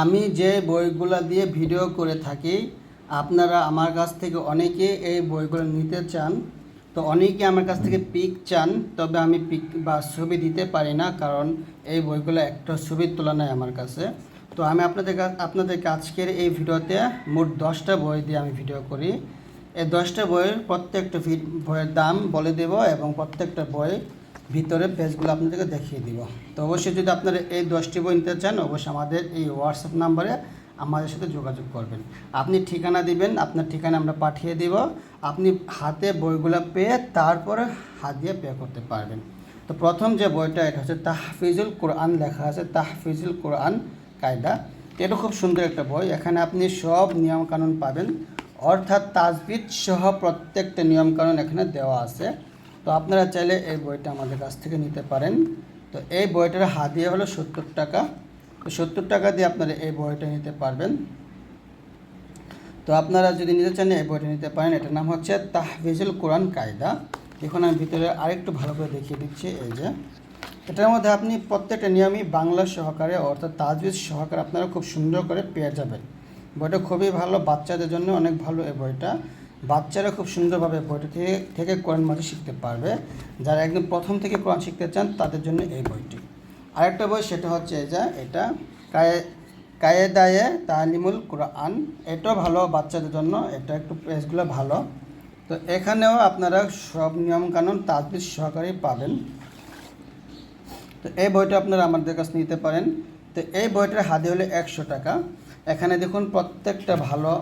আমি যে বইগুলো দিয়ে ভিডিও করে থাকি, আপনারা আমার কাছ থেকে অনেকে এই বইগুলো নিতে চান। তো অনেকে আমার কাছ থেকে পিক চান, তবে আমি পিক বা ছবি দিতে পারি না, কারণ এই বইগুলো একটা ছবির তুলনায় আমার কাছে। তো আমি আপনাদের আপনাদেরকে আজকের এই ভিডিওতে মোট দশটা বই দিয়ে আমি ভিডিও করি। এই দশটা বইয়ের প্রত্যেকটা বইয়ের দাম বলে দেব এবং প্রত্যেকটা বই ভিতরে পেজগুলো আপনাদেরকে দেখিয়ে দিব। তো অবশ্যই যদি আপনারা এই দশটি বই নিতে চান, অবশ্যই আমাদের এই হোয়াটসঅ্যাপ নাম্বারে আমাদের সাথে যোগাযোগ করবেন। আপনি ঠিকানা দিবেন, আপনার ঠিকানা আমরা পাঠিয়ে দিব। আপনি হাতে বইগুলো পেয়ে তারপরে হাত দিয়ে পে করতে পারবেন। তো প্রথম যে বইটা, এটা হচ্ছে তাহফিজুল কোরআন লেখা আছে, তাহফিজুল কোরআন কায়দা। এটা খুব সুন্দর একটা বই। এখানে আপনি সব নিয়মকানুন পাবেন। অর্থাৎ তাজবিদ সহ প্রত্যেকটা নিয়মকানুন এখানে দেওয়া আছে। তো আপনারা চাইলে এই বইটা আমাদের কাছ থেকে নিতে পারেন। তো এই বইটার হাদিয়া হলো সত্তর টাকা। তো সত্তর টাকা দিয়ে আপনারা এই বইটা নিতে পারবেন। তো আপনারা যদি নিতে চান এই বইটা নিতে পারেন। এটার নাম হচ্ছে তাহফিজুল কোরআন কায়দা। দেখুন, আমি ভিতরে আরেকটু ভালো করে দেখিয়ে দিচ্ছি। এই যে, এটার মধ্যে আপনি প্রত্যেকটা নিয়মই বাংলা সহকারে অর্থাৎ তাজবিজ সহকারে আপনারা খুব সুন্দর করে পেয়ে যাবেন। বইটা খুবই ভালো, বাচ্চাদের জন্য অনেক ভালো এই বইটা। বাচ্চারা খুব সুন্দরভাবে বইটা থেকে থেকে কোরআন মাঝে শিখতে পারবে। যারা একদম প্রথম থেকে কোরআন শিখতে চান, তাদের জন্য এই বইটি। আরেকটা বই সেটা হচ্ছে যে, এটা কায়ে, কায়েদায়ে তালিমুল কোরআন। এটাও ভালো বাচ্চাদের জন্য, এটা একটু পেজগুলো ভালো। তো এখানেও আপনারা সব নিয়মকানুন তাজবিজ সহকারে পাবেন। তো এই বইটা আপনারা আমাদের কাছে নিতে পারেন। তো এই বইটার হাতে হলে একশো টাকা। এখানে দেখুন প্রত্যেকটা ভালো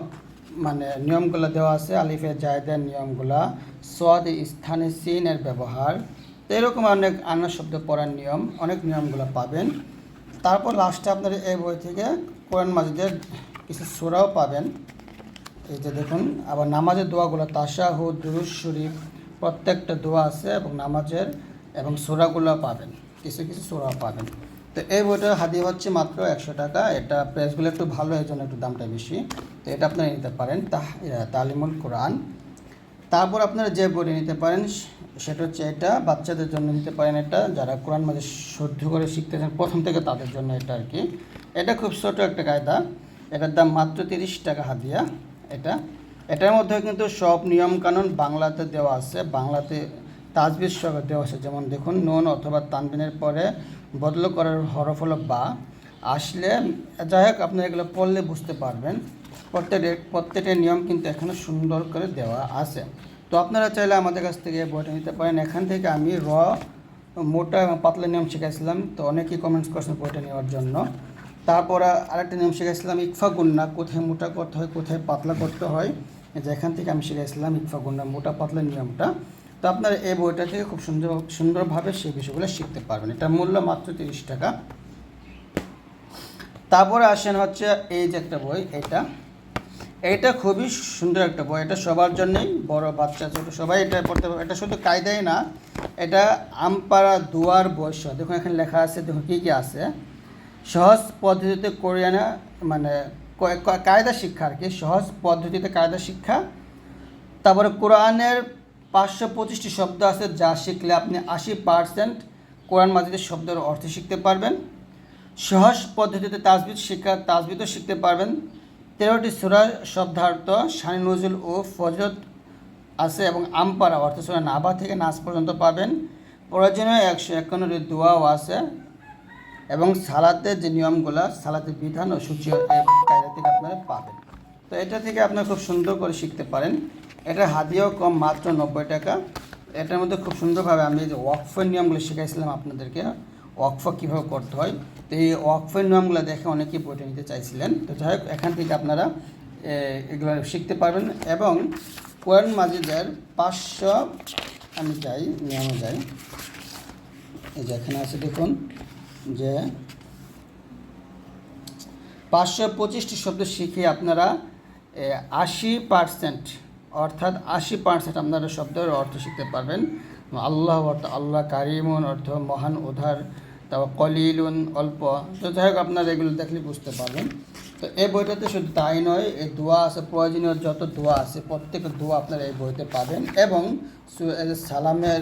মানে নিয়মগুলো দেওয়া আছে আলিফে জায়দের নিয়মগুলা সদ স্থানে সিনের ব্যবহার। তো এরকম অনেক আনা শব্দ পড়ার নিয়ম, অনেক নিয়মগুলো পাবেন। তারপর লাস্টে আপনারা এই বই থেকে কোরআন মাজিদের কিছু সুরাও পাবেন। এই যে দেখুন, আবার নামাজের দোয়াগুলো তাশাহু দুরুজ শরীফ, প্রত্যেকটা দোয়া আছে এবং নামাজের এবং সোরাগুলো পাবেন। কিছু কিছু সোরা পাবেন। তো এই বইটার হাদি হচ্ছে মাত্র একশো টাকা। এটা প্রাইসগুলো একটু ভালো এই জন্য একটু দামটা বেশি। তো এটা আপনারা নিতে পারেন, তাহ তালিমুল কোরআন। তারপর আপনারা যে বইটি নিতে পারেন, সেটা হচ্ছে এটা, বাচ্চাদের জন্য নিতে পারেন এটা, যারা কোরআন মাঝে শুদ্ধ করে শিখতে চান প্রথম থেকে তাদের জন্য এটা আর কি। এটা খুব ছোটো একটা কায়দা, এটার দাম মাত্র তিরিশ টাকা হাদিয়া এটা। এটার মধ্যে কিন্তু সব নিয়মকানুন বাংলাতে দেওয়া আছে, বাংলাতে তাজবির সহ দেওয়া আছে। যেমন দেখুন, নুন অথবা তানবিনের পরে বদল করার হরফ হলো বা। আসলে, যাই হোক, আপনারা এগুলো পড়লে বুঝতে পারবেন। প্রত্যেকের প্রত্যেকটা নিয়ম কিন্তু এখানে সুন্দর করে দেওয়া আছে। তো আপনারা চাইলে আমাদের কাছ থেকে বইটা নিতে পারেন। এখান থেকে আমি র, মোটা এবং পাতলা নিয়ম শিখাইছিলাম। তো অনেকেই কমেন্টস করছেন বইটা নেওয়ার জন্য। তারপর আরেকটা নিয়ম শিখাইছিলাম, ইকফা গুন্না, কোথায় মোটা করতে হয়, কোথায় পাতলা করতে হয়। এই যে এখান থেকে আমি শিখাইছিলাম ইকফা গুন্না, মোটা পাতলা নিয়মটা। তো আপনারা এই বইটা থেকে খুব সুন্দর সুন্দরভাবে সেই বিষয়গুলো শিখতে পারবেন। এটার মূল্য মাত্র তিরিশ টাকা। তারপরে আসেন হচ্ছে এই যে একটা বই, এটা। এটা খুবই সুন্দর একটা বই, এটা সবার জন্যই, বড় বাচ্চা ছোট সবাই এটা পড়তে পারবে। এটা শুধু কায়দাই না, এটা আমপাড়া দুয়ার বৈশ্য দেখুন এখানে লেখা আছে, দেখুন কী কী আছে। সহজ পদ্ধতিতে কোরিয়ানা মানে কায়দা শিক্ষা আর কি, সহজ পদ্ধতিতে কায়দা শিক্ষা। তারপরে কোরআনের পাঁচশো পঁচিশটি শব্দ আছে যা শিখলে আপনি আশি পার্সেন্ট কোরআন মাজিদের শব্দের অর্থ শিখতে পারবেন। সহজ পদ্ধতিতে তাজবিদ শিক্ষা তাজবিদও শিখতে পারবেন। তেরোটি সুরা শব্দার্থ শানি নজরুল ও ফজরত আছে এবং আমপারা অর্থ সুরা নাবা থেকে নাচ পর্যন্ত পাবেন। প্রয়োজনীয় একশো একান্নটি দোয়াও আছে এবং সালাতের যে নিয়মগুলো সালাতের বিধান ও সূচি থেকে আপনারা পাবেন। তো এটা থেকে আপনারা খুব সুন্দর করে শিখতে পারেন। এটা হাদিয়াও কম, মাত্র নব্বই টাকা। এটার মধ্যে খুব সুন্দরভাবে আমি যে ওয়াকফের নিয়মগুলো শিখাইছিলাম আপনাদেরকে, ওয়াকফ কীভাবে করতে হয়। তো এই ওয়াকফের নিয়মগুলো দেখে অনেকেই বইটা নিতে চাইছিলেন। তো যাই হোক, এখান থেকে আপনারা এগুলো শিখতে পারবেন এবং কোরআন মাজিদের পাঁচশো, আমি যাই, নিয়মে যাই এই যে এখানে আছে, দেখুন, যে পাঁচশো পঁচিশটি শব্দ শিখে আপনারা আশি পার্সেন্ট অর্থাৎ আশি পার্সেন্ট আপনারা শব্দের অর্থ শিখতে পারবেন। আল্লাহ অর্থ আল্লাহ কারিমুন, অর্থ মহান উধার তারপর কলিলুন অল্প। তো যাই হোক, আপনারা এগুলো দেখলে বুঝতে পারবেন। তো এই বইটাতে শুধু তাই নয়, এই দোয়া আছে, প্রয়োজনীয় যত দোয়া আছে প্রত্যেক দোয়া আপনারা এই বইতে পাবেন। এবং সালামের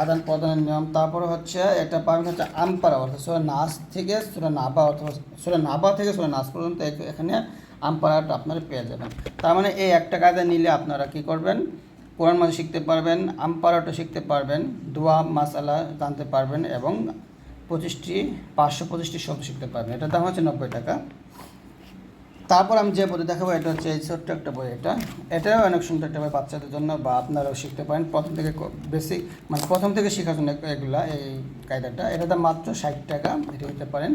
আদান প্রদানের নিয়ম, তারপরে হচ্ছে এটা পাবেন হচ্ছে আমপারা অর্থাৎ সুরা নাচ থেকে সুরা নাবা অথবা সুরা নাবা থেকে সুরা নাচ পর্যন্ত এখানে আমপারাটা আপনারা পেয়ে যাবেন। তার মানে এই একটা কায়দা নিলে আপনারা কি করবেন? কোরআন মাঝে শিখতে পারবেন আমপারাটা শিখতে পারবেন, দোয়া, মাসালা জানতে পারবেন এবং পঁচিশটি, পাঁচশো পঁচিশটি শব্দ শিখতে পারবেন। এটার দাম হচ্ছে নব্বই টাকা। তারপর আমি যে বই দেখাবো, এটা হচ্ছে এই ছোট্ট একটা বই এটা। এটাও অনেক সুন্দর একটা বই বাচ্চাদের জন্য বা আপনারাও শিখতে পারেন। প্রথম থেকে বেসিক মানে প্রথম থেকে শেখার জন্য এগুলা, এই কায়দাটা। এটা দাম মাত্র ষাট টাকা, এটা নিতে পারেন।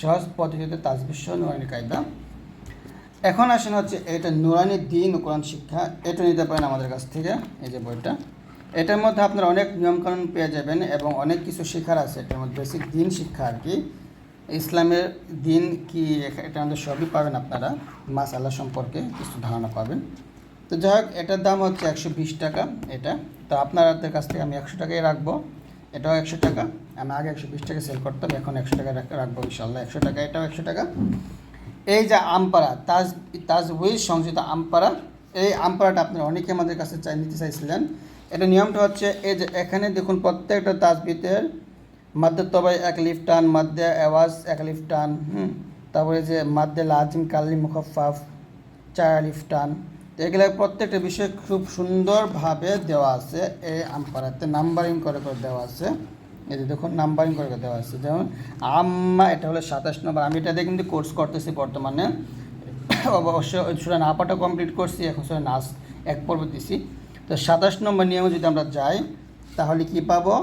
সহজ পদ্ধতিতে তাজবিশ্ব নুরানি কায়দা। এখন আসেন হচ্ছে, এটা নুরানি দিন কোরআন শিক্ষা, এটা নিতে পারেন আমাদের কাছ থেকে, এই যে বইটা। এটার মধ্যে আপনারা অনেক নিয়মকানুন পেয়ে যাবেন এবং অনেক কিছু শেখার আছে, এটার মধ্যে বেসিক দিন শিক্ষা আর কি। ইসলামের দিন কি এটার মধ্যে সবই পাবেন আপনারা মাস আল্লাহ সম্পর্কে কিছু ধারণা পাবেন। তো যাই হোক, এটার দাম হচ্ছে একশো বিশ টাকা, এটা। তো আপনাদের কাছ থেকে আমি একশো টাকাই রাখব, এটাও একশো টাকা। আমি আগে একশো বিশ টাকা সেল করতাম, এখন একশো টাকা রাখ- রাখব ইনশাল্লাহ একশো টাকা, এটাও একশো টাকা। এই যে আমপাড়া, তাজ তাজউইজ সংযুক্ত আমপাড়া, এই আমপাড়াটা আপনারা অনেকে আমাদের কাছে চাই, নিতে চাইছিলেন। এটা নিয়মটা হচ্ছে, এই যে এখানে দেখুন প্রত্যেকটা তাজবিতের মাদ্দে তবাই এক লিফ টান মাদ্দে আওয়াজ এক লিফ টান, হুম, তারপরে যে মাদ্দে লাজিম কালি মুখফাফ চার লিফ টান তো এগুলো প্রত্যেকটা বিষয় খুব সুন্দরভাবে দেওয়া আছে, এই আমপাড়াতে, নাম্বারিং করে করে দেওয়া আছে। এই যে দেখুন নাম্বারিং করে দেওয়া আছে। যেমন, আম্মা, এটা হলো সাতাশ নম্বর আমি এটা দিয়ে কিন্তু কোর্স করতেছি বর্তমানে। অবশ্য সুরা নাপাটা কমপ্লিট করছি, এখন সুরা নাচ এক পর্ব দিছি। তো সাতাশ নম্বর নিয়মে যদি আমরা যাই, তাহলে কি পাবো?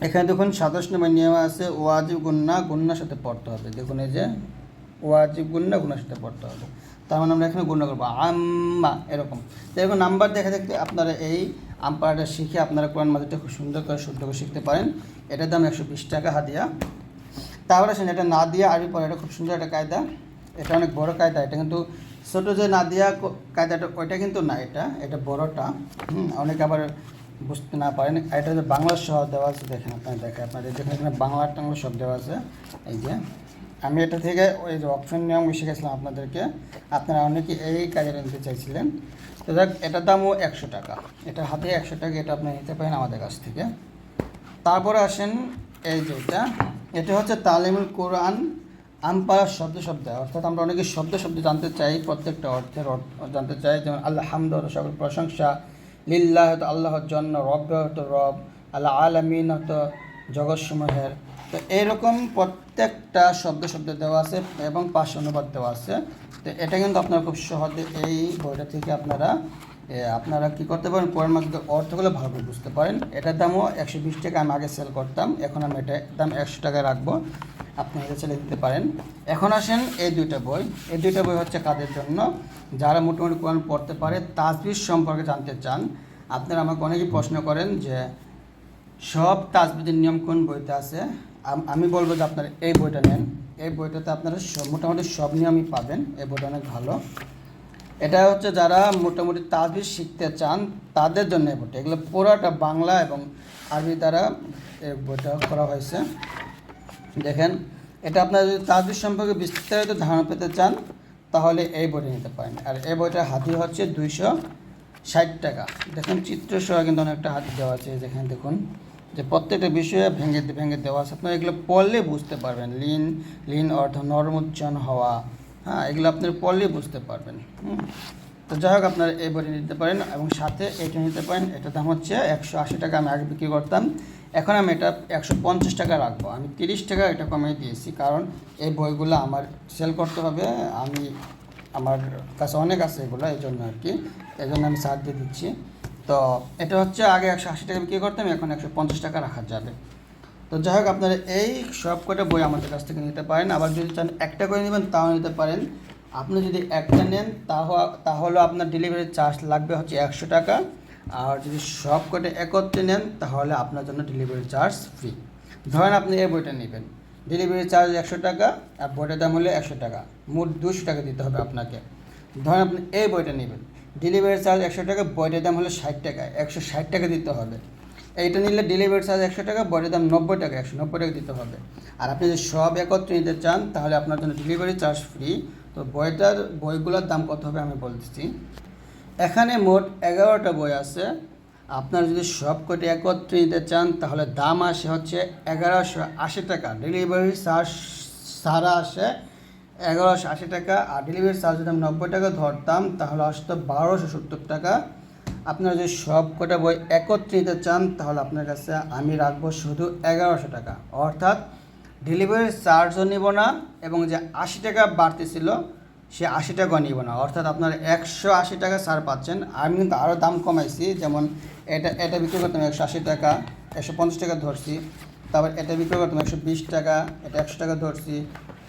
এখানে দেখুন, সাতাশ নম্বর নিয়ম আছে, ওয়াজিব, গুন্না, গুন্নার সাথে পড়তে হবে। দেখুন এই যে, ওয়াজিব, গুন্না, গুন্নার সাথে পড়তে হবে। তার মানে আমরা এখানে গুন্না করব। আম্মা, এরকম। তো এরকম নাম্বার দেখা দেখতে আপনারা এই আম্পায়ারটা শিখে আপনারা কোরআন মাঝেটা খুব সুন্দর করে শুদ্ধ করে শিখতে পারেন। এটার দাম একশো বিশ টাকা হাদিয়া। তারপরে আসেন, এটা না দিয়া আরবি পড়া এটা খুব সুন্দর একটা কায়দা। এটা অনেক বড় কায়দা, এটা কিন্তু ছোটো যে না দিয়া কায়দাটা, ওইটা কিন্তু না এটা এটা বড়টা। হুম, অনেকে আবার বুঝতে না পারেন। এটা যে বাংলা সহ দেওয়া আছে, দেখেন আপনার দেখেন, আপনাদের যেখানে এখানে বাংলা টাংলা সব দেওয়া আছে, এই যে। আমি এটা থেকে ওই যে অপশন নিয়ম শিখেছিলাম আপনাদেরকে। আপনারা অনেকে এই কাজে নিতে চাইছিলেন। তো দেখ এটার দামও একশো টাকা। এটা হাতে একশো টাকা এটা আপনি নিতে পারেন আমাদের কাছ থেকে। তারপরে আসেন এই যেটা এটা। হচ্ছে তালিমুল কোরআন আমপাড়া শব্দ শব্দ। অর্থাৎ আমরা অনেকে শব্দ শব্দ জানতে চাই, প্রত্যেকটা অর্থের অর্থ জানতে চাই। যেমন আল্লাহ হামদ সকল প্রশংসা। লিল্লাহ, আল্লাহর জন্য রব হতো রব আল্লাহ আলমিন হতো জগৎসমূহের তো এইরকম প্রত্যেকটা শব্দ শব্দ দেওয়া আছে এবং পাশ অনুবাদ দেওয়া আছে। তো এটা কিন্তু আপনারা খুব সহজে এই বইটা থেকে আপনারা আপনারা কি করতে পারেন? পরের মাসুদের অর্থগুলো ভালো করে বুঝতে পারেন। এটার দামও একশো বিশ টাকা আমি আগে সেল করতাম। এখন আমি এটা দাম একশো টাকা রাখব। আপনি এটা ছেলে দিতে পারেন। এখন আসেন এই দুইটা বই। এই দুইটা বই হচ্ছে কাদের জন্য? যারা মোটামুটি কোরআন পড়তে পারে, তাজবির সম্পর্কে জানতে চান। আপনারা আমাকে অনেকেই প্রশ্ন করেন যে সব তাজবিদের নিয়ম কোন বইতে আছে? আম- বলব যে আপনারা এই বইটা নেন। এই বইটাতে আপনারা সব মোটামুটি সব নিয়মই পাবেন। এই বইটা অনেক ভালো। এটা হচ্ছে যারা মোটামুটি তাজবির শিখতে চান, তাদের জন্য এই বইটা। এগুলো পুরোটা বাংলা এবং আরবি দ্বারা এই বইটা করা হয়েছে। দেখেন, এটা আপনারা যদি তাজবির সম্পর্কে বিস্তারিত ধারণা পেতে চান, তাহলে এই বইটা নিতে পারেন। আর এই বইটার হাতি হচ্ছে দুইশো ষাট টাকা। দেখুন, চিত্র সহ কিন্তু অনেকটা হাতি দেওয়া আছে। যেখানে দেখুন। যে প্রত্যেকটা বিষয়ে ভেঙে ভেঙে দেওয়া আছে। আপনারা এগুলো পড়লে বুঝতে পারবেন। লিন লিন অর্থ নরম উচ্চারণ হওয়া। হ্যাঁ এগুলো আপনার পড়লে বুঝতে পারবেন। তো যাই হোক, আপনারা এই বইটি নিতে পারেন এবং সাথে এটা নিতে পারেন। এটার দাম হচ্ছে একশো আশি টাকা। আমি আগে বিক্রি করতাম। এখন আমি এটা একশো পঞ্চাশ টাকা রাখব। আমি তিরিশ টাকা এটা কমিয়ে দিয়েছি। কারণ এই বইগুলো আমার সেল করতে হবে। আমি, আমার কাছে অনেক আছে এগুলো, এই জন্য আর কি। এই জন্য আমি দিয়ে দিচ্ছি। তো এটা হচ্ছে আগে একশো আশি টাকা বিক্রি করতাম, এখন একশো পঞ্চাশ টাকা রাখা যাবে। তো যাই হোক, আপনারা এই সব কটা বই আমাদের কাছ থেকে নিতে পারেন। আবার যদি চান একটা করে নেবেন, তাও নিতে পারেন। আপনি যদি একটা নেন, তাহ- তাহলে আপনার ডেলিভারি চার্জ লাগবে হচ্ছে একশো টাকা। আর যদি সব কটা একত্রে নেন, তাহলে আপনার জন্য ডেলিভারি চার্জ ফ্রি ধরেন আপনি এই বইটা নেবেন। ডেলিভারি চার্জ একশো টাকা, আর বইটার দাম হলে একশো টাকা। মোট দুশো টাকা দিতে হবে আপনাকে। ধরেন আপনি এই বইটা নেবেন। ডেলিভারি চার্জ একশো টাকা বইটার দাম হলো ষাট টাকা, একশো ষাট টাকা দিতে হবে। এইটা নিলে ডেলিভারি চার্জ একশো টাকা বইটার দাম নব্বই টাকা, একশো নব্বই টাকা দিতে হবে। আর আপনি যদি সব একত্রে নিতে চান, তাহলে আপনার জন্য ডেলিভারি চার্জ ফ্রি তো বইটার, বইগুলোর দাম কত হবে আমি বলতেছি। এখানে মোট এগারোটা বই আছে। আপনারা যদি সব কটি একত্রে নিতে চান, তাহলে দাম আসে হচ্ছে এগারোশো আশি টাকা। ডেলিভারি চার্জ সারা আসে এগারোশো আশি টাকা আর ডেলিভারি চার্জ যদি আমি নব্বই টাকা ধরতাম, তাহলে আসতো বারোশো সত্তর টাকা। আপনারা যদি সব কটা বই একত্রে নিতে চান, তাহলে আপনার কাছে আমি রাখব শুধু এগারোশো টাকা। অর্থাৎ ডেলিভারি চার্জও নিব না, এবং যে আশি টাকা বাড়তি ছিল সে আশি টাকা নিব না। অর্থাৎ আপনার একশো আশি টাকা ছাড় পাচ্ছেন। আমি কিন্তু আরও দাম কমাইছি, যেমন এটা এটা বিক্রি করতাম একশো আশি টাকা, একশো পঞ্চাশ টাকা ধরছি। তারপর এটা বিক্রি করতাম একশো বিশ টাকা, এটা একশো টাকা ধরছি।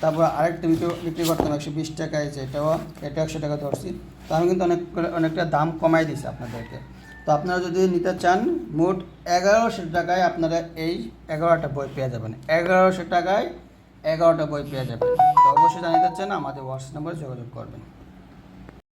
তারপর আরেকটা বিক্রি বিক্রি করতাম একশো বিশ টাকায় যেটাও এটা একশো টাকা ধরছি। তো আমি কিন্তু অনেক অনেকটা দাম কমাই দিছি আপনাদেরকে। তো আপনারা যদি নিতে চান, মোট এগারোশো টাকায় আপনারা এই এগারোটা বই পেয়ে যাবেন। এগারোশো টাকায় এগারোটা বই পেয়ে যাবেন। তো অবশ্যই জানিয়ে চান আমাদের হোয়াটসঅ্যাপ নম্বরে যোগাযোগ করবেন।